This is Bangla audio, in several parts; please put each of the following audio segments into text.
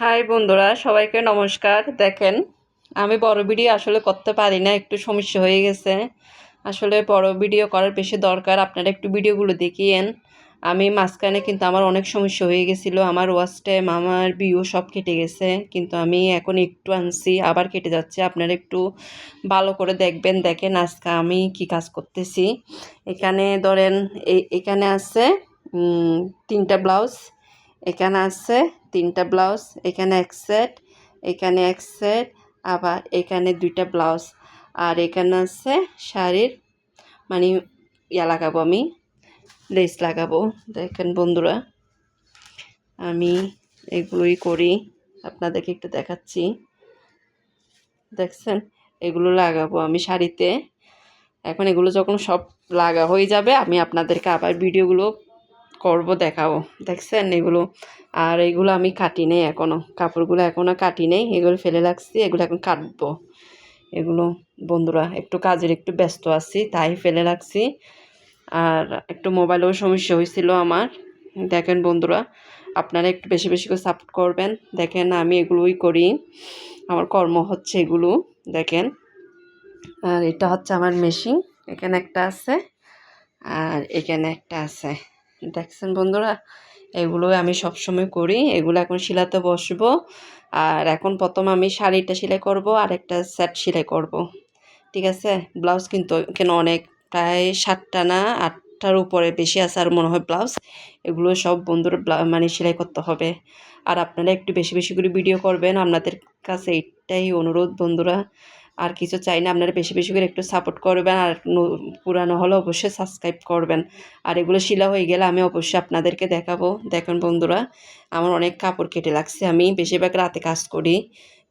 হাই বন্ধুরা, সবাইকে নমস্কার। দেখেন, আমি বড় ভিডিও আসলে করতে পারি না, একটু সমস্যা হয়ে গেছে। আসলে বড় ভিডিও করার বেশি দরকার, আপনারা একটু ভিডিওগুলো দেখিয়েন। আমি মাঝখানে কিন্তু আমার অনেক সমস্যা হয়ে গেছিল, আমার ওয়াচ টাইম আমার ভিউ সব কেটে গেছে। কিন্তু আমি এখন একটু আনছি, আবার কেটে যাচ্ছে। আপনারা একটু ভালো করে দেখবেন। দেখেন, আজকে আমি কি কাজ করতেছি। এখানে ধরেন এখানে আছে তিনটা ব্লাউজ এখানে আছে তিনটা ব্লাউজ, এখানে এক সেট, এখানে এক সেট, আবার এখানে দুইটা ব্লাউজ। আর এখানে আছে শাড়ির মানে ইয়া লাগাবো আমি, লেস লাগাবো। দেখেন বন্ধুরা, আমি এগুলোই করি, আপনাদেরকে একটু দেখাচ্ছি। দেখছেন? এগুলো লাগাবো আমি শাড়িতে। এখন এগুলো যখন সব লাগা হয়ে যাবে, আমি আপনাদেরকে আবার ভিডিওগুলো করব দেখাবো দেখছেন এগুলো? আর এগুলো আমি কাটি নেই এখনও কাপড়গুলো এখনও কাটি নেই। এগুলো ফেলে রাখছি, এগুলো এখন কাটবো। এগুলো, বন্ধুরা, একটু কাজের একটু ব্যস্ত আছি, তাই ফেলে রাখছি। আর একটু মোবাইলেও সমস্যা হয়েছিল আমার। দেখেন বন্ধুরা, আপনারা একটু বেশি বেশি করে সাপোর্ট করবেন। দেখেন আমি এগুলোই করি। আমার কর্ম হচ্ছে এগুলো, দেখেন। আর এটা হচ্ছে আমার মেশিন এখানে একটা আছে। আর এখানে একটা আছে। দেখছেন বন্ধুরা? এগুলো আমি সবসময় করি। এগুলো এখন শিলাতে বসবো। আর এখন প্রথম আমি শাড়িটা সেলাই করব, আর একটা সেট সেলাই করব। ঠিক আছে? ব্লাউজ কিন্তু কেন অনেক, প্রায় সাতটা না আটটার উপরে বেশি আছে আর মনে হয় ব্লাউজ। এগুলো সব বন্ধুর মানে সেলাই করতে হবে। আর আপনারা একটু বেশি বেশি করে ভিডিও করবেন। আপনাদের কাছে এইটাই অনুরোধ বন্ধুরা। আর কিছু চাই না, আপনারা বেশি বেশি করে একটু সাপোর্ট করবেন আর পুরানো হলে অবশ্যই সাবস্ক্রাইব করবেন। আর এগুলো শিলা হয়ে গেলে আমি অবশ্যই আপনাদেরকে দেখাবো। দেখেন বন্ধুরা, আমার অনেক কাপড় কেটে লাগছে। আমি বেশিরভাগ রাতে কাজ করি।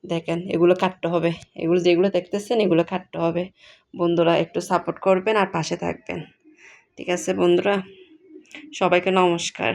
দেখেন, এগুলো কাটতে হবে। এগুলো যেগুলো দেখতেছেন, এগুলো কাটতে হবে। বন্ধুরা, একটু সাপোর্ট করবেন আর পাশে থাকবেন। ঠিক আছে বন্ধুরা? সবাইকে নমস্কার।